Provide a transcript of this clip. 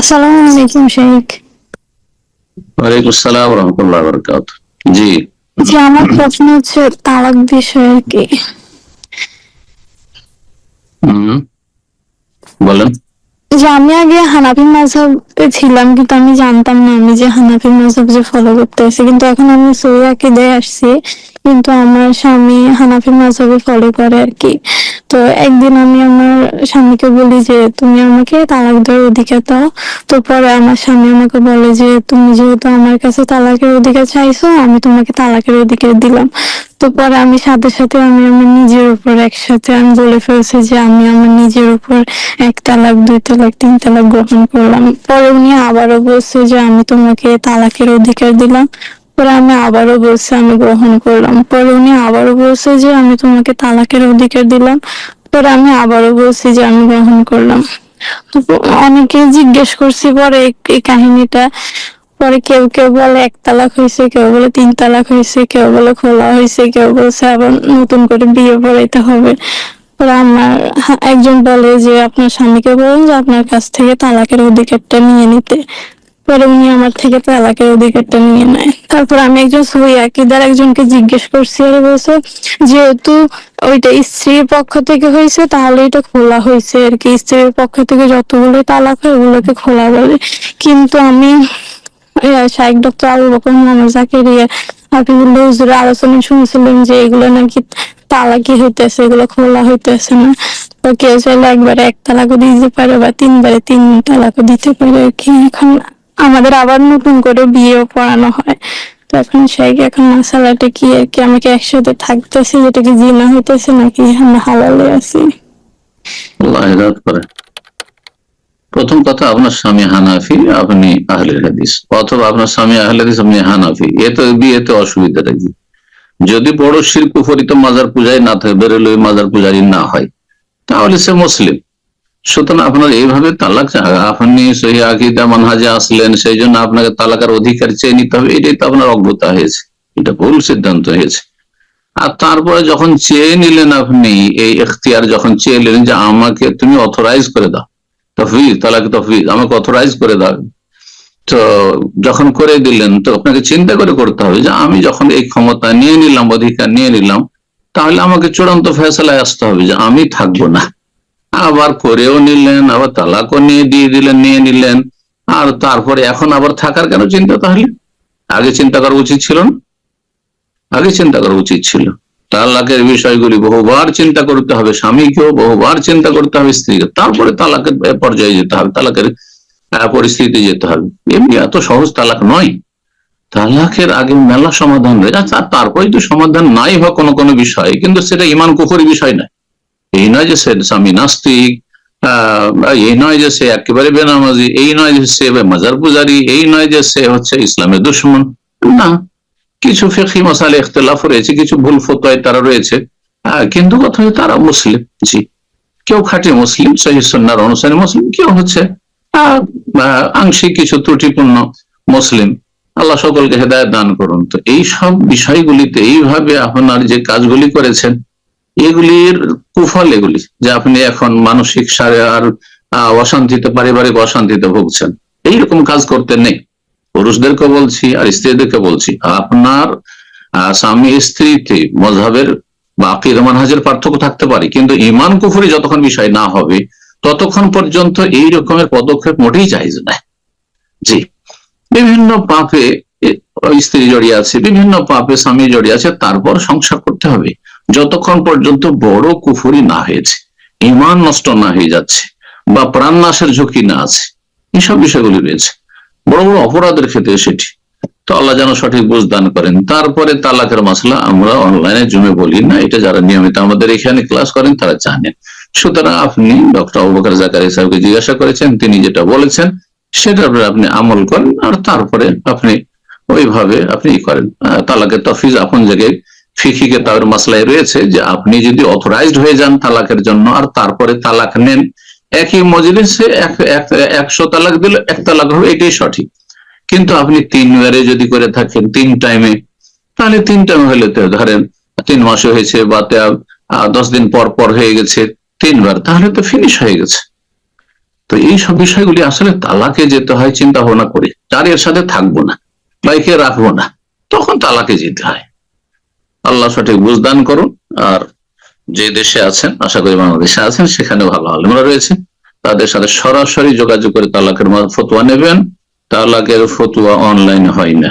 আসসালামু আলাইকুম শেখ। ওয়ালাইকুম আসসালাম রহমতুল্লাহ বরকাত জি। যে আমার প্রশ্ন হচ্ছে তালাক বিষয়ে কি? হুম। বলেন। যে আমি হানাফি মাঝহাব ছিলাম, কিন্তু আমি জানতাম না আমি যে হানাফি মাঝহাব যে ফলো করতে আসি কিন্তু এখন আমি সৌয়াকে দিয়ে আসছি, কিন্তু আমার স্বামী হানাফি মাঝহাবে ফলো করে আর কি তো একদিন আমি আমার স্বামীকে বলি যে, তুমি আমাকে তালাক দেওয়ার অধিকার দাও। তো পরে আমার স্বামী আমাকে বলে যে, তুমি যেহেতু আমার কাছে তালাকের অধিকার চাইছো, আমি তোমাকে তালাকের অধিকার দিলাম। তো পরে আমি সাথে সাথে আমি আমার নিজের উপর একসাথে আমি বলে ফেলছি যে আমি আমার নিজের উপর এক তালাক, দুই তালাক, তিন তালাক গ্রহণ করলাম। পরে উনি আবারও বলছে যে আমি তোমাকে তালাকের অধিকার দিলাম। পরে আমি আবারও বলছি আমি গ্রহণ করলাম। পরে উনি আবারও বলছে যে আমি তোমাকে তালাকের অধিকার দিলাম। পরে আমি আবারও বলছি যে আমি গ্রহণ করলাম। অনেকে জিজ্ঞেস করছি পরে এই কাহিনীটা। পরে কেউ কেউ বলে এক তালাক হয়েছে, কেউ বলে তিন তালাক হয়েছে, কেউ বলে খোলা হয়েছে, কেউ বলছে আবার নতুন করে বিয়ে পড়াইতে হবে। পরে আমার একজন বলে যে, আপনার স্বামীকে বলুন যে আপনার কাছ থেকে তালাকের অধিকারটা নিয়ে নিতে। পরে উনি আমার থেকে তালাকের অধিকারটা নিয়ে নেয়। তারপর আমি একজন সহি আকিদার একজনকে জিজ্ঞেস করছি, আর বলছে, যেহেতু ওইটা স্ত্রীর পক্ষ থেকে হয়েছে, তাহলে এটা খোলা হয়েছে আর কি। স্ত্রীর পক্ষ থেকে যতগুলো তালাক হয় ওগুলোকে খোলা বলে। কিন্তু আমি শাহেক ডক্টর আবু বকর, মোহাম্মদ হুজুরের আলোচনা যে এগুলো নাকি তালাকি হইতেছে, এগুলো খোলা হইতেছে না। তো কেউ চাইলে একবারে এক তালাকও দিতে পারে বা তিনবারে তিন তালাকও দিতে পারে কি। এখন আমাদের আবার নতুন করে বিয়েও পড়ানো হয়। তো এখন সেই এখন মশালাটা কি আর কি? আমাকে একসাথে থাকতেছে, যেটা কি জিনা হইতেছে নাকি? আমরা হালালে আছি। আল্লাহ করে। প্রথম কথা, আপনার স্বামী হানাফি, আপনি আহলে হাদিস। অথবা আপনার স্বামী আহলে হাদিস, আপনি হানাফি। এ তো বিয়েতে অসুবিধাটা কি যদি বড় শিল্প ফরিত মাজার পূজায় না থাকে, বেরোলে মাজার পূজারি না হয়, তাহলে সে মুসলিম। সুতরাং আপনার এইভাবে তালাক আপনি সেই আকিদা মানহাজে আসলেন, সেই জন্য আপনাকে তালাকার অধিকার চেয়ে নিতে হবে, এটাই তো আপনার অজ্ঞতা হয়েছে। এটা ভুল সিদ্ধান্ত হয়েছে। আর তারপরে যখন চেয়ে নিলেন আপনি, এই এখতিয়ার যখন চেয়ে নিলেন যে আমাকে তুমি অথরাইজ করে দাও তফিজ তালাকে তফিজ আমাকে অথরাইজ করে দাও। তো যখন করে দিলেন, তো আপনাকে চিন্তা করে করতে হবে যে আমি যখন এই ক্ষমতা নিয়ে নিলাম, অধিকার নিয়ে নিলাম, তাহলে আমাকে চূড়ান্ত ফেসলায় আসতে হবে যে আমি থাকব না। আবার করেও নিলেন, আবার তালাকও নিয়ে দিয়ে দিলেন, নিয়ে নিলেন। আর তারপরে এখন আবার থাকার কেন চিন্তা তাহলে? আগে চিন্তা করা উচিত ছিল না? আগে চিন্তা করা উচিত ছিল। তালাকের বিষয়গুলি বহুবার চিন্তা করতে হবে, স্বামীকেও বহুবার চিন্তা করতে হবে, স্ত্রীকে। তারপরে তালাকের পর্যায়ে যেতে হবে, তালাকের পরিস্থিতি যেতে হবে। এমনি এত সহজ তালাক নয়। তালাকের আগে মেলা সমাধান রয়েছে। আচ্ছা তারপরে তো সমাধান নাই বা কোনো কোনো বিষয়, কিন্তু সেটা ইমান কুফরি বিষয় নয়। এই নয় যে সে স্বামী নাস্তিক এই নয় যে সে একেবারে বেনামাজি, এই নয় যে সে মাজার পূজারি, এই নয় যে সে হচ্ছে ইসলামের দুশ্মন। না কিছু ফেকি মশালে ইখতলাফ রয়েছে, কিছু ভুল ফতোয় তারা রয়েছে। কিন্তু কথা হচ্ছে তারা মুসলিম, জি। কেউ খাঁটি মুসলিম, সহি সন্ন্যার অনুসারী মুসলিম, কেউ হচ্ছে আংশিক কিছু ত্রুটিপূর্ণ মুসলিম। আল্লাহ সকলকে হেদায়ত দান করুন। তো এই সব বিষয়গুলিতে এইভাবে আপনার যে কাজগুলি করেছেন, এগুলির কুফল এগুলি, যে আপনি এখন মানসিক সারে আর অশান্তিতে, পারিবারিক অশান্তিতে ভুগছেন। এইরকম কাজ করতে নেই। পুরুষদেরকে বলছি আর স্ত্রীদেরকে বলছি, আপনার স্বামী স্ত্রীতে মজাবের বা আকিদ মানহাজের পার্থক্য থাকতে পারে, কিন্তু ইমান কুফুরি যতক্ষণ বিষয় না হবে, ততক্ষণ পর্যন্ত এই রকমের পদক্ষেপ মোটেই চাইজ না জি। বিভিন্ন পাপে স্ত্রী জড়িয়ে আছে, বিভিন্ন পাপে স্বামী জড়িয়ে আছে, তারপর সংসার করতে হবে। যতক্ষণ পর্যন্ত বড় কুফুরি না হয়েছে, ইমান নষ্ট না হয়ে যাচ্ছে, বা প্রাণ নাশের ঝুঁকি না আছে এইসব বিষয়গুলি রয়েছে। বড় বড় অপরাধের ক্ষেত্রে সেটি। তো আল্লাহ যেন সঠিক বুঝ দান করেন। তারপরে তালাকের মাসলা আমরা অনলাইনে জমে বলি না এটা যারা নিয়মিত আমাদের এখানে ক্লাস করেন তারা জানেন। সুতরাং আপনি ডক্টর অবকার জাকারি সাহেবকে জিজ্ঞাসা করেছেন তিনি যেটা বলেছেন উপরে আপনি আমল করেন আর তারপরে আপনি ওইভাবে আপনি করেন। আহ, তালাকের তফিজ আপন জায়গায় ফিকি কেতাবের মাসলায় রয়েছে যে আপনি যদি অথরাইজড হয়ে যান তালাকের জন্য আর তারপরে তালাক নেন একই মজলিসে এক- এক- একশো তালাক দিলে এক তালাক হবে, এটাই সঠিক। কিন্তু আপনি তিনবারে যদি করে থাকেন, তিন টাইমে তাহলে তিন টাইম হলে তো ধরেন তিন মাস হয়েছে বা দশ দিন পর পর হয়ে গেছে তিনবার তাহলে তো ফিনিশ হয়ে গেছে। তো এই সব বিষয়গুলি আসলে তালাকে যেতে হয়, চিন্তা ভাবনা করে। তার এর সাথে থাকব না, বা একে রাখব না, তখন তালাকে যেতে হয়। আল্লাহ সঠিক বুঝদান করুন, আর যে দেশে আছেন, আশা করি বাংলাদেশে আছেন সেখানে ভালো আলমরা রয়েছে। তাদের সাথে সরাসরি যোগাযোগ করে তালাকের ফতুয়া নেবেন। তালাকের ফতুয়া অনলাইন হয় না।